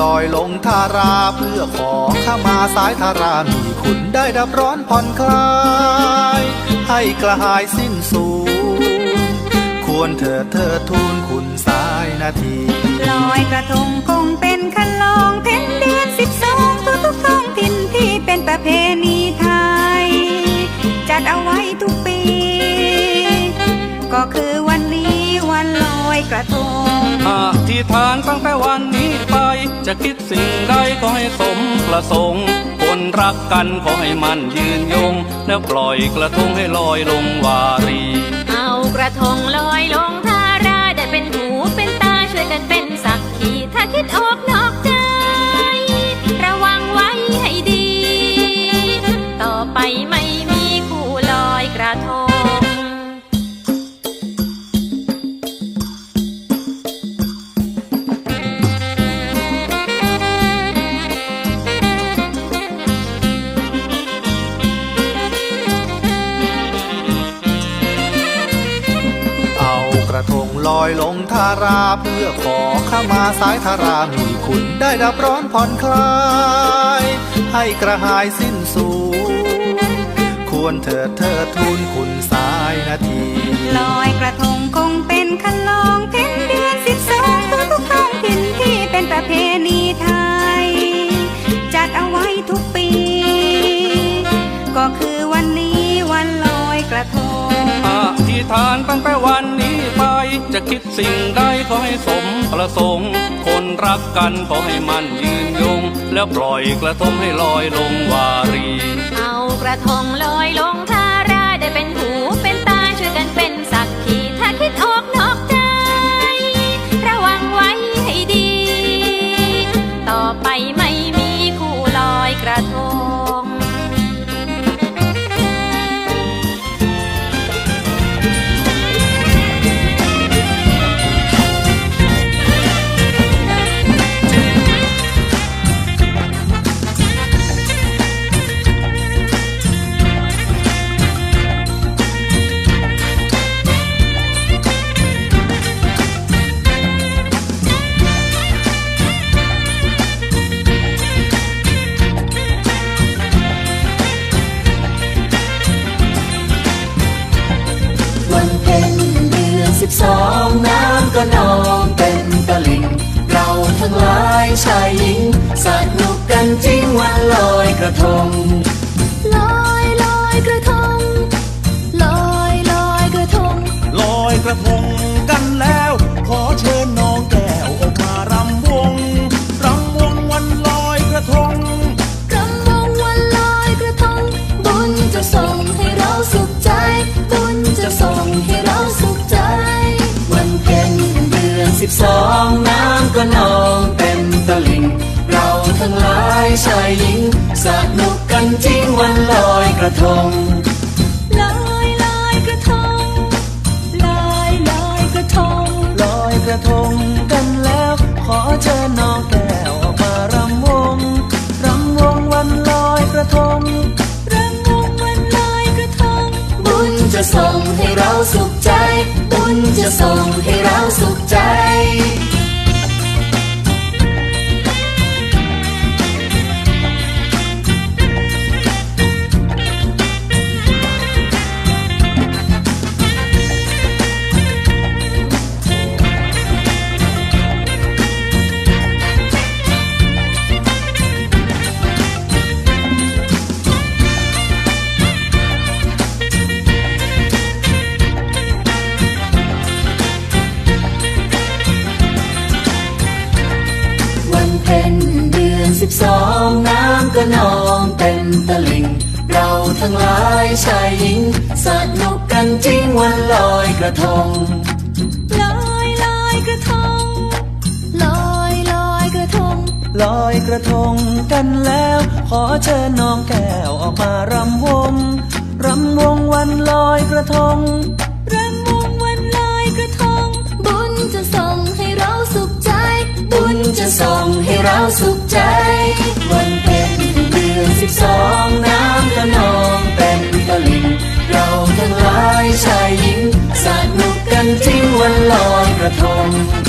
ลอยลงทาราเพื่อขอขมาสายทารามีคุณได้ดับร้อนผ่อนคลาย ให้กระหายสิ้นสูญควรเถิดเธอทูลคุณสายนาที ลอยกระทงคงเป็นคันลองเพ็ญเดือนสิบสองทุกทุกท้องถิ่นที่เป็นประเพณีไทย จัดเอาไว้ทุกปี ก็คือวันนี้วันลอยกระทงอธิษฐานตั้งแต่วันนี้ จะคิดสิ่งใดขอให้สมประสงค์ คนรักกันขอให้มันยืนยง แล้วปล่อยกระทงให้ลอยลงวารี เอากระทงลอยลงทาราได้เป็นหูเป็นตาช่วยกันเป็นสักขีถ้าคิดออก กระทงลอยลงทาราเพื่อขอขมาสายทารามีคุณได้ดับร้อนผ่อนคลาย ให้กระหายสิ้นสูญควรเถิดเธอทูลคุณสายนาที ลอยกระทงคงเป็นคันลองเพ็ญเดือนสิบสองทุกทุกๆท้องถิ่นที่เป็นประเพณีไทย จัดเอาไว้ทุกปี ก็คือวันนี้วันลอยกระทงอธิษฐานตั้งแต่วันนี้ไป จะคิดสิ่งใดขอให้สมประสงค์ คนรักกันขอให้มันยืนยง แล้วปล่อยกระทงให้ลอยลงวารี เอากระทงลอยลงทาราได้เป็นหูเป็นตาช่วยกันเป็นสักขีถ้าคิดออกนอกใจ ระวังไว้ให้ดี ต่อไปไม่ ก็นองเต็มตลิ่งเราทั้งหลายชายหญิง สนุกกันจริงวันลอยกระทง ลอยลอยกระทง ลอยลอยกระทง ลอยกระทง สนุกกันจริงวันลอยกระทงลอยลอยกระทงลอยลอยกระทงลอยกระทงกันแล้วขอเชิญน้องแก้วออกมารำวงรำวงวันลอยกระทงรำวงวันลอยกระทง บุญจะส่งให้เราสุขใจ บุญจะส่งให้เราสุขใจำก็นองเต็มตลิ่ง เราทั้งหลายชายหญิง สนุกกันจริงวันลอยกระทง ลอยลอยกระทง ลอยลอยกระทง ลอยกระทงกันแล้ว ขอเชิญน้องแก้วออกมารำวง รำวงวันลอยกระทงรำวงวันลอยกระทง บุญจะส่งให้เราสุขใจ บุญจะส่งให้เราสุขใจ วันลอยกระทง